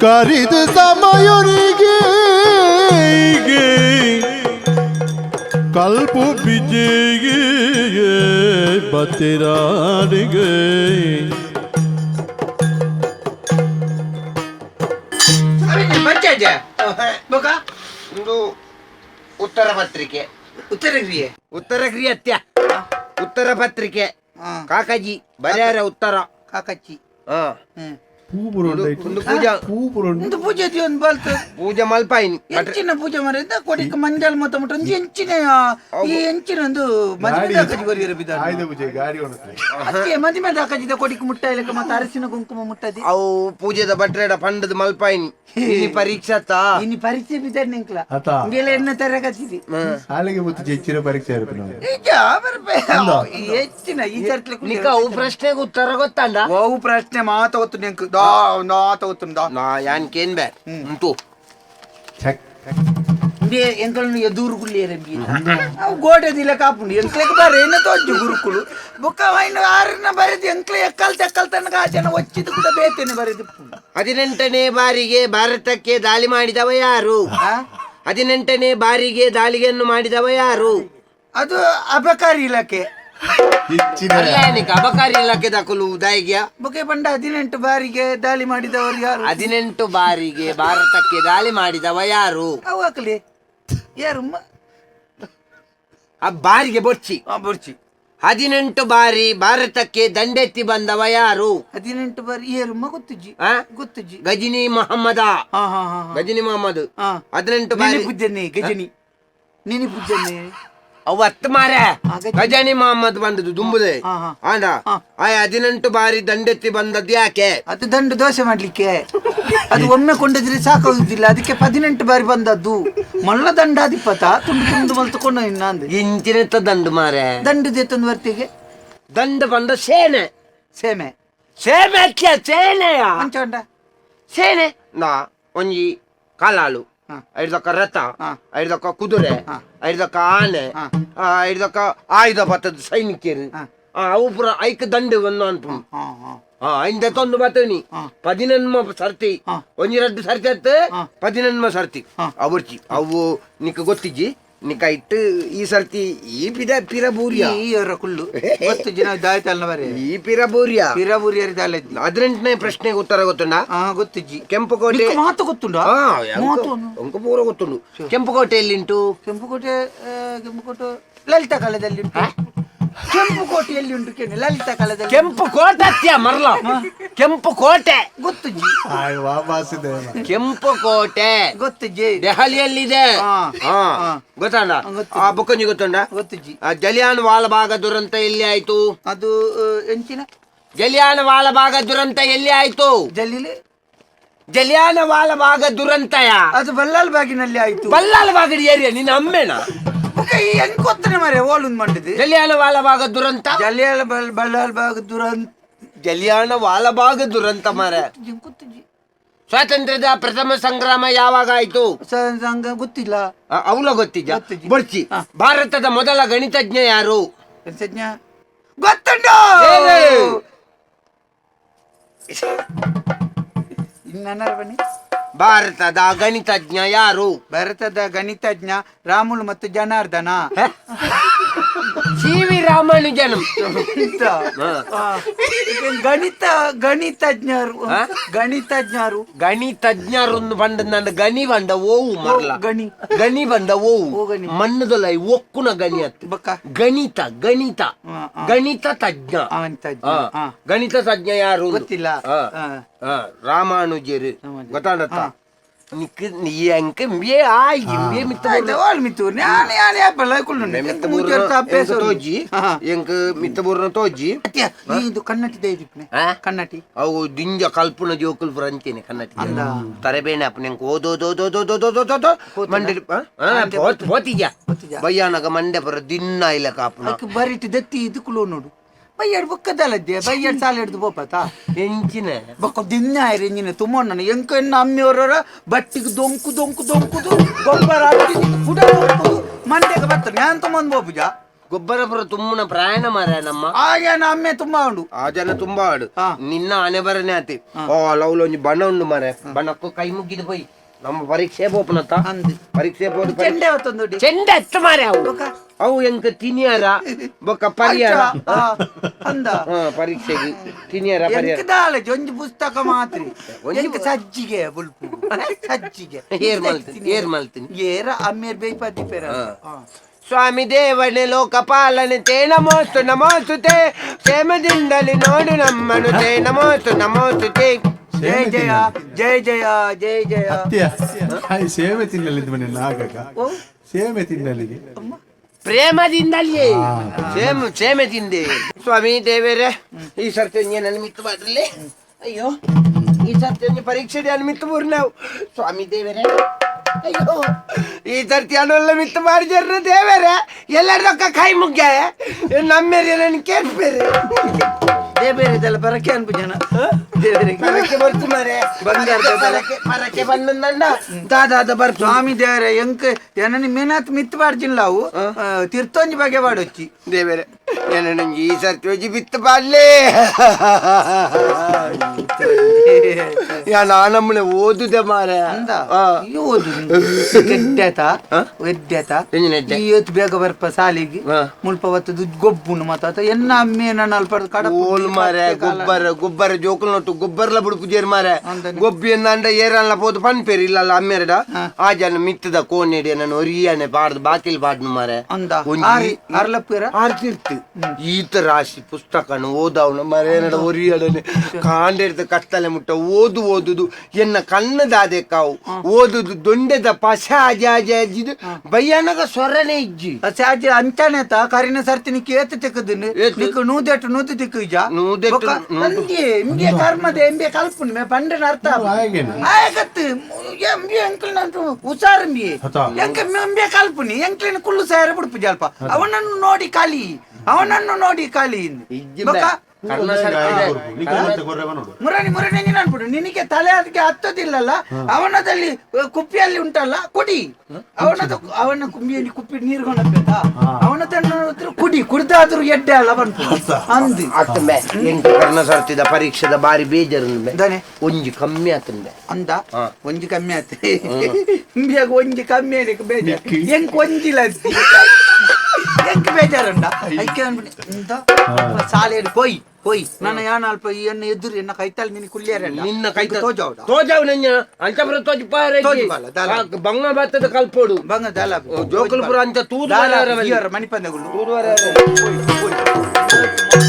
ಕರಿದ ಸಮಯರಿಗೆ ಕಲ್ಪು ಬಿಜಿಗೆ ಬತ್ತಿರಾರಿಗೆ ಒಂದು ಉತ್ತರ ಪತ್ರಿಕೆ. ಉತ್ತರ ಕ್ರಿಯೆ? ಉತ್ತರ ಕ್ರಿಯೆ ಅತ್ಯ. ಉತ್ತರ ಪತ್ರಿಕೆ. ಕಾಕಾಜಿ ಬರ್ಯಾರ ಉತ್ತರ. ಕಾಕಚ್ಚಿ ಹಾ. ಹ್ಮ್. ಪೂಜಾ ಒಂದು ಪೂಜೆ ಒಂದು ಬಾಲ್ತು. ಪೂಜೆ ಮಲ್ಪಾಯಿನಿ. ಎಂಚಿನ ಪೂಜೆ ಮಾಡಿದ ಕೊಡಿಕ ಮಂಜಾಲ ಮತ್ತ ಮುಟ್ಟ ಎಂಚಿನ ಈ ಎಂಚಿನ ಒಂದು ಮದುವೆ ದಾಖಜಿ ಬರೀರ ಬಿದ್ದಾನೆ ಆಯ್ದ ಪೂಜೆ ಗಾಡಿ ಅದಕ್ಕೆ ಮದುವೆ ದಾಖಜಿದ ಕೊಡಿಕ ಮುಟ್ಟ ಇಲ್ಲಕ ಮತ್ತೆ ಅರಸಿನ ಕುಂಕುಮ ಮುಟ್ಟದಿ. ಅವು ಪೂಜೆದ ಬಟ್ರೆಡ ಪಂಡದ ಮಲ್ಪಾಯಿನಿ. ಇನಿ ಪರೀಕ್ಷಾತ ಇನ್ನು ಪರೀಕ್ಷೆ ಬಿದ್ದಾನೆ ನಿಂಕ್ಲ ಆತ ಹಿಂಗೆಲ್ಲ ಎಣ್ಣೆ ತರಗತ್ತಿದಿ ಶಾಲೆಗೆ ಮುತ್ತು ಹೆಚ್ಚಿನ ಪರೀಕ್ಷೆ ಇರುತ್ತೆ ನಾವು ನಿಜ ಬರ್ಬೇ ಹೆಚ್ಚಿನ ಈ ಸರ್ತಿ ನಿಕ ಅವು ಪ್ರಶ್ನೆಗೆ ಉತ್ತರ ಗೊತ್ತಂಡ ಅವು ಪ್ರಶ್ನೆ ಮಾತ ಗೊತ್ತು ನಿಂಕ್ ದಾ ನಾ ತಗೋತು ದಾ ನಾ ಯಾನ್ ಕೇನ್ ಬ್ಯಾಡ್ ಉಂಟು ಚೆಕ್ ಇಂದೇ ಎಂಕಲ್ನು ಎದುರು ಕುಳ್ಳಿಯರೆ ಬೀ ಅವು ಗೋಡೆ ದಿಲ ಕಾಪುಂಡು. ಎಂಕ್ಲೆಗ್ ಬರ ಏನ ತೋಜು ಗುರುಕುಲು ಬೊಕ್ಕ ವೈನ್ ಆರನ್ನ ಬರೆದು ಎಂಕ್ಲೆ ಎಕ್ಕಲ್ ತೆಕ್ಕಲ್ ತನಕ ಆಚೆನ ಒಚ್ಚಿದ ಕೂಡ ಬೇತೇನೆ ಬರೆದು ಹದಿನೆಂಟನೇ ಬಾರಿಗೆ ಭಾರತಕ್ಕೆ ದಾಳಿ ಮಾಡಿದವ ಯಾರು? ಹದಿನೆಂಟನೇ ಬಾರಿಗೆ ದಾಳಿಗೆಯನ್ನು ಮಾಡಿದವ ಯಾರು? ಅದು ಅಬಕಾರಿ ಇಲಾಖೆ. ಅಬಕಾರಿ ಇಲಾಖೆ ದಾಖಲು ಉದಾಯಿಗೆ ಬುಕೆ ಬಂಡ ಹದಿನೆಂಟು ಬಾರಿಗೆ ದಾಳಿ ಮಾಡಿದವರು ಯಾರು? ಹದಿನೆಂಟು ಬಾರಿಗೆ ಭಾರತಕ್ಕೆ ದಾಳಿ ಮಾಡಿದವ ಯಾರು? ಅವು ಹಾಕಲಿ. ಯಾರು ಮ- ಆ ಬಾರಿಗೆ ಬೊರ್ಚಿ. ಆ, ಬರ್ಚಿ. ಹದಿನೆಂಟು ಬಾರಿ ಭಾರತಕ್ಕೆ ದಂಡೆತ್ತಿ ಬಂದವ ಯಾರು? ಹದಿನೆಂಟು ಬಾರಿ ಯಾರು ಮ ಗೊತ್ತುಜ್ಜಿ. ಆ? ಗೊತ್ತುಜ್ಜಿ. ಗಜಿನಿ ಮೊಹಮ್ಮದ. ಹಾ ಹಾ ಹಾ ಹಾ. ಗಜಿನಿ ಮೊಹಮ್ಮದ್. ಹದಿನೆಂಟು ಬಾರಿ. ಗಜಿನಿ. ಗಜನಿ ನೀನೆ ಪೂಜನೆ ಅವು ಹತ್ತು ಮಾರ ಗಜನಿ. ಮೊಹಮ್ಮದ್ ಬಂದದ್ದು ದುಂಬುದೆ. ಆಂಡ. ಆ ಹದಿನೆಂಟು ಬಾರಿ ದಂಡೆತ್ತಿ ಬಂದದ್ದು ಯಾಕೆ? ಅದು ದಂಡು ದೋಸೆ ಮಾಡ್ಲಿಕ್ಕೆ. ಅದು ಒಮ್ಮೆ ಕೊಂಡದ್ರೆ ಸಾಕಾಗುದಿಲ್ಲ. ಅದಕ್ಕೆ ಹದಿನೆಂಟು ಬಾರಿ ಬಂದದ್ದು. ಮಲ್ಲ ದಂಡ ಅದಿಪ್ಪತ್ತ ತುಂಡು ತುಂಡು ಮಲ್ತುಕೊಂಡು ಇನ್ನ ಅಂದೆ. ಇಂಚಿನತ್ತ ದಂಡು ಮಾರೆ ದಂಡು ದೇತೊಂದು ವರ್ತಿಗೆ ದಂಡ ಬಂದ ಸೇನೆ. ಸೇಮೆ. ಸೇಮೆ ಸೇನೆಯ? ಸೇನೆ? ನಾ ಒಂಜಿ ಕಾಲಾಳು. ಐದಕ್ಕ ರಥ. ಐದಕ್ಕ ಕುದುರೆ. ಐದಕ್ಕ ಆನೆ ಐದಕ್ಕ ಆಯುಧ ಬತ್ತದ ಸೈನಿಕರು ಅವು ಪುರ ಐಕ್ ದಂಡು ಒಂದು ಅನ್ಪು ಐಂದ ತೊಂದು ಬತ್ತನಿ. ಪದಿನೆನ್ಮ ಸರ್ತಿ. ಒಂಜಿ ರಡ್ಡು ಸರ್ತಿ ಅತ್ತ. ಪದಿನೆನ್ಮ ಸರ್ತಿ. ಅವರ್ಚಿ ಅವು ನಿಕ್ ಗೊತ್ತಿಜ್ಜಿ ನಿಕ ಇಟ್ಟು ಈ ಸರ್ತಿ ಈ ಪಿದ ಪಿರಬೂರಿಯ ಈ ಅವರ ಕುಳ್ಳು ಗೊತ್ತು ಜನ ದಾಯ್ತಲ್ಲ ಬರೀ ಈ ಪಿರಬೂರಿಯ ಪಿರಬೂರಿ ಅರಿದಾಲೆ ಹದಿನೆಂಟನೇ ಪ್ರಶ್ನೆಗೆ ಉತ್ತರ ಗೊತ್ತುಂಡ ಹಾ ಗೊತ್ತುಜ್ಜಿ ಕೆಂಪುಕೋಟೆ ನಿಕ್ಕು ಮಾತು ಗೊತ್ತುಂಡ ಆ, ಮಾತು ಅಂಕ- ಅಂಕ ಪೂರ ಗೊತ್ತುಂಡು ಕೆಂಪುಕೋಟೆ ಎಲ್ಲಿಂಟು ಕೆಂಪುಕೋಟೆ ಆ, ಕೆಂಪುಕೋಟೆ ಲಲಿತಾ ಕಾಲದಲ್ಲಿ ಉಂಟು ಕೆಂಪುಕೋಟೆಯಲ್ಲಿ ಉಂಟು ಕೇಳಿ ಲಲಿತ ಕಾಲದಲ್ಲಿ ಕೆಂಪು ಕೋಟೆ ಅತ್ಯ ಮರ್ಲ. ಕೆಂಪು ಕೋಟೆ. ಗೊತ್ತು ಜಿ. ಕೆಂಪು ಕೋಟೆ. ಗೊತ್ತುಜ್ಜಿ ದೆಹಲಿಯಲ್ಲಿದೆ. ಹಾ. ಗೊತ್ತಂಡ ಗೊತ್ತು. ಆ ಬುಕ್ಕಂಜಿ ಗೊತ್ತುಂಡ ಗೊತ್ತು ಆ ಜಲಿಯಾನ್ ವಾಲಬಾಗ ದುರಂತ ಎಲ್ಲಿ ಆಯ್ತು? ಅದು ಆ, ಎಂಚಿನ? ಜಲಿಯಾನ ವಾಲಬಾಗ ದುರಂತ ಎಲ್ಲಿ ಆಯ್ತು? ಜಲಿಲಿ? ಜಲಿಯಾನ ವಾಲಬಾಗ ದುರಂತಯ? ಅದು ಬಲ್ಲಾಲ್ ಬಾಗಿನಲ್ಲಿ ಆಯ್ತು. ಬಲ್ಲಾಲ್ ಬಾಗಡಿ ಏರಿಯಾ? ನಿನ್ನ ಅಮ್ಮೆನ? ಹೆಂಗ್ ಗೊತ್ತನೆ ಮರೆ ಓಲುಂದ್ ಮಾಡಿದೆ ಜಲಿಯಾಲ ವಾಲಬಾಗ ದುರಂತ? ಜಲಿಯಾಲ ಬಳ್ಳಾಲ್ ಭಾಗ ಬಾಗ್ ದುರಂತ ಜಲಿಯಾನ ವಾಲಬಾಗ ದುರಂತ ಮಾರೆ ಸ್ವಾತಂತ್ರ್ಯದ ಪ್ರಥಮ ಸಂಗ್ರಾಮ ಯಾವಾಗ ಆಯ್ತು? ಸ- ಸಂಗ ಗೊತ್ತಿಲ್ಲ. ಅವಳ ಗೊತ್ತಿದ್ದ ಬರ್ಚಿ. ಭಾರತದ ಮೊದಲ ಗಣಿತಜ್ಞ ಯಾರು? ಗಣಿತಜ್ಞ? ಗೊತ್ತುಂಟು! ಇನ್ನೇನಾರು ಇನ್ನ ಬನ್ನಿ ಭಾರತದ ಗಣಿತಜ್ಞ ಯಾರು? ಭಾರತದ ಗಣಿತಜ್ಞ ರಾಮುಲ್ ಮತ್ತು ಜನಾರ್ದನ. C V Ramanujan. ಗಣಿತ. ಗಣಿತಜ್ಞರು ಗಣಿತಜ್ಞರು ಗಣಿತಜ್ಞರು. ಗಣಿತಜ್ಞರೊಂದು ಬಂದ ನನ್ನ ಗಣಿ ಬಂದ ಓವು ಮರಲ. ಗಣಿ. ಗಣಿ ಬಂದ ಓ ಓವು ಮಣ್ಣದಲ್ಲ ಮಣ್ಣದೊಲ ಒಕ್ಕುನ ಗಣಿ ಅತ್ತ ಗಣಿತ ಗಣಿತ. ಗಣಿತ ತಜ್ಞ. ಗಣಿತ ತಜ್ಞ ಯಾರು? ಗೊತ್ತಿಲ್ಲ. ರಾಮಾನುಜರು. ಗೊತ್ತಾಡತ್ತ ಕನ್ನಟಿ? ಕನ್ನಟಿ ಅವು ದಿಂಜ ಕಲ್ಪನ ಜೋಕುಲ್ ಫ್ರಂಚೇನೆ ಕನ್ನಡ ಅಂದ. ತರಬೇನೆ ಅಪ್ಪ ಬಯ್ಯಾಡ್ ಬುಕ್ಕದಲ್ಲದ್ದೆ. ಬಯ್ಯಾಡ್ ಸಾಲ ಹಿಡ್ದು ಬೋಪತ ಎಂಚಿನ ಬೊಕ್ಕ ದಿನ ಆಯ್ರಿ ಇಂಜಿನ ತುಮ್ಮಣ್ಣನ. ಎಂಕ ಅಮ್ಮಿಯವರ ಬಟ್ಟಿಗೆ ದೊಂಕು ದೊಂಕು ದೊಂಕುದು ಗೊಬ್ಬರ ಹಾಕಿ ಕುಡ ಮಂಡ್ಯಕ್ಕೆ ಬರ್ತಾರೆ ನಾನು ತಮ್ಮನ್ ಬೋಪುಜ? ಗೊಬ್ಬರ ಪುರ ತುಮ್ಮನ ಪ್ರಯಾಣ ಮಾರ ನಮ್ಮ ಹಾಗೆ ಅಮ್ಮೆ ತುಂಬಾ ಉಂಡು. ಆ ಜನ ತುಂಬಾ ಆಡು. ನಿನ್ನ ಆನೆ ಬರನೆ ಆತಿ. ಓ ಲವ್ಲ ಒಂಜಿ ಬಣ್ಣ ಉಂಡು ಮಾರೆ ಬಣ್ಣಕ್ಕೂ ಕೈ ಮುಗಿದು ಬೈ. ನಮ್ಮ ಪರೀಕ್ಷೆ ಬೋಪನತ್ತ. ಅಂದು. ಪರೀಕ್ಷೆ ಬೋದು ಚೆಂಡೆ ಹೊತ್ತೊಂದು ಚೆಂಡ ಎತ್ತು ಮಾರೆ ಅವು. ಅವು ಎಂಕ ತಿನಿಯಾರ? ಬೊಕ್ಕ ಪರಿಹಾರ. ಅಂದ. ಹಾ ಪರೀಕ್ಷೆಗೆ ತಿನಿಯಾರ ಪರಿಹಾರ. ಎಂಕದಾಳೆ ಒಂಜಿ ಪುಸ್ತಕ ಮಾತ್ರ. ಎಂಕ ಸಜ್ಜಿಗೆ ಬುಲ್ಪು ಸಜ್ಜಿಗೆ. ಏರ್ ಮಲ್ತೀನಿ ಏರ್ ಮಲ್ತೀನಿ. ಏರ ಅಮ್ಮೇರ್ ಪೇರ. ಸ್ವಾಮಿ ದೇವನೆ ಲೋಕಪಾಲನೆ ತೇ ನಮೋಸ್ತು ನಮೋಸ್ತು ತೇ ಕ್ಷೇಮದಿಂದಲಿ ನೋಡು ನಮ್ಮನು ತೇ ನಮೋಸ್ತು ನಮೋಸ್ತು ತೇ ಜಯ ಜಯ ಜಯ ಜಯ ಜಯ ಜಯ. ಸೇವೆ ತಿನ್ನಲಿದ್ದು ಮನೆ ನಾಗಕ. ಓ, ಸೇವೆ ತಿನ್ನಲಿಗೆ. ಪ್ರೇಮದಿಂದಲೇ ಕ್ಷೇಮ ತಿಂದೆ ಸ್ವಾಮಿ ದೇವರೇ ಈ ಸರ್ತಿ ನನ್ನ ಮಿತ್ತು ಮಾಡ್ರಲಿ ಅಯ್ಯೋ ಈ ಸರ್ತಿ ಪರೀಕ್ಷೆ ಮಿತ್ತು ಬೂರ್ ನಾವು ಸ್ವಾಮಿ ದೇವರೇ ಅಯ್ಯೋ ಈ ಸರ್ತಿ ಅನ್ನೊಲ್ಲ ಮಿತ್ತು ಮಾಡಿದ್ರ ದೇವರೇ ಎಲ್ಲರದೊಕ್ಕ ಕೈ ಮುಗ್ಯ ನಮ್ಮೇರಿ ನನ್ ಕೇಳ್ಬೇರೆ. ದೇಬೇರೆದೆಲ್ಲ ಬರಕೆ ಅನ್ಪು ಜನ ದೇವರಿಗೆ ಪರಕ್ಕೆ ಬರ್ತು ಮರೆ. ಬಂಗಾರದ. ಪರಕ್ಕೆ ಪರಕ್ಕೆ ಬಂದಂದ ದಾದಾದ ಬರ್ತು. ಸ್ವಾಮಿ ದೇವರ ಎಂಕ ಏನನಿ ಮೀನಾತ್ ಮಿತ್ ಬಾಡ್ಜಿಲ್ಲ ಅವು. ತಿರ್ತೊಂಜಿ ಬಗೆ ಪಾಡೊಚ್ಚಿ ದೇವರೇ ಏನ ನಂಗೆ ಈ ಸರ್ತಿ ಬಿತ್ತು ಬಾಡ್ಲೇ. ಯಾ ನಮ್ಮನೆ ಓದುದೆ ಮಾರೆ ಅಂದ? ಆ. ಈ ಓದು ಎಡ್ಡೆತ ಎಡ್ಡೆತ ಇವತ್ತು ಬೇಗ ಬರ್ಪ ಸಾಲಿಗೆ. ಮುಲ್ಪ ಹೊತ್ತದು ಗೊಬ್ಬುನು ಮತ್ತ ಎನ್ನ ಅಮ್ಮೆ ನನ್ನ ಅಲ್ಪ ಕಡ ಓಲ್ ಮಾರೆ ಗೊಬ್ಬರ ಗೊಬ್ಬರ ಜೋಕಲ್ ನೋಟು ಗೊಬ್ಬರ್ಲ ಬುಡು ಪುಜೇರ್ ಮಾರೆ ಗೊಬ್ಬಿ ಅಂದ ಏರಲ್ಲ ಪೋದು ಇಲ್ಲ ಇಲ್ಲಲ್ಲ ಅಮ್ಮೆರಡ ಆ ಜನ ಮಿತ್ತದ ಕೋಣೆಡಿ ನಾನು ಒರಿಯಾನೆ ಬಾಡ್ದು ಬಾಕಿಲ್ ಬಾಡ್ನು ಮಾರೆ ಅಂದಾ? ಒಂಜಿ ಆರಿ ಆರ್ಲಪ್ಪೀರ ಈತ ರಾಶಿ ಪುಸ್ತಕನು ಓದವನು ಮರೇನಡ ಒರಿಯಡನೆ. ಇರ್ತ ಕತ್ತಲೆ ಮುಟ್ಟ ಓದು ಓದುದು ಎನ್ನ ಕಣ್ಣದಾದೆ ಕಾವು. ಓದುದು ದೊಂಡೆದ ಪಶಾಜಾಜಿದು ಬಯ್ಯನಗ ಸ್ವರನೇ ಇಜ್ಜಿ. ಸಾಜಿ ತ ಕರಿನ ಸರ್ತಿ ನಿಕ್ ಏತ್ ತಿಕ್ಕದಿನ್? ನಿಕ್ ನೂದೆಟ್ಟು ನೂದು ತಿಕ್ಕು ಇಜ ನೂದೆಟ್ಟು ಇಂಗೆ ಕರ್ಮದೆ ಎಂಬೆ ಕಲ್ಪುನ್ ಮೇ ಪಂಡನ ಅರ್ಥ ಆಗತ್ ಎಂಬಿ ಅಂಕಲ್ ನಂತು ಉಸಾರ್ ಅತ. ಎಂಕ ಎಂಬೆ ಕಲ್ಪುನಿ ಎಂಕ್ಲಿನ ಕುಳ್ಳು ಸಾರ ಬಿಡ್ಪು ಜಲ್ಪ. ಅವನನ್ನು ನೋಡಿ ಕಲಿ ಅವನನ್ನು ನೋಡಿ ಕಲಿ. ಇಜ್ಜಿ ಮುರಣಿ ಮುರಣಿ ನೀನು ಅನ್ಬಿಡು. ನಿನಗೆ ತಲೆ ಅದಕ್ಕೆ ಹತ್ತೋದಿಲ್ಲಲ್ಲ ಅವನದಲ್ಲಿ ಕುಪ್ಪಿಯಲ್ಲಿ ಉಂಟಲ್ಲ ಕುಡಿ. ಅವನದ ಅವನ ಕುಂಬಿಯಲ್ಲಿ ಕುಪ್ಪಿ ನೀರು ಕೊಂಡಬೇಕಾ ಅವನದನ್ನು ಕುಡಿ. ಕುಡಿದಾದ್ರೂ ಎಡ್ಡೆ ಅಲ್ಲ ಬಂತು. ಅಂದು. ಎಂಟು ಕರ್ಣ ಸರ್ತಿದ ಪರೀಕ್ಷೆದ ಬಾರಿ ಬೇಜಾರು ಒಂಜಿ ಕಮ್ಮಿ ಆತಂದೆ ಅಂದ? ಒಂಜಿ ಕಮ್ಮಿ ಆತ. ಇಂಬಿಯಾಗ ಒಂಜಿ ಕಮ್ಮಿ ಆಡಿಕ್ ಬೇಜಾರು? ಎಂಕ್ ಒಂಜಿಲ್ಲ ಎಂಕ್ ಬೇಜಾರುಂಡ ಐಕೆ ಎಂತ? ಪೋಯಿ ಪೋಯ್. ಪೋಯ್ ನನ್ನ ಯಾನ ಅಲ್ಪ ಈ ಎನ್ನ ಎದುರು ಎನ್ನ ಕೈತಾಲ್ ಮಿನಿ ಕುಲ್ಲಿಯರಲ್ಲ ನಿನ್ನ ಕೈ ತೋಜಾವ್ಡ ತೋಜಾವ್ ನಂಜ ಅಂಚಪುರ ತೋಜಿ ಪಾರೆ ತೋಜಿ ಬಾಲ, ದಾಲ. ಬಂಗ ಬತ್ತದ ಕಲ್ಪೋಡು ಬಂಗ ದಾಲ ಜೋಕುಲ್ಪುರ ಅಂತ ತೂದು ದಾಲ ಬರಾರವಲ್ಲಿ. ಇಯರ್ ಮಣಿಪಂದಗಳು ತೂದು ಬರಾರವಲ್ಲಿ. ಹೋಯ್ ಹೋಯ್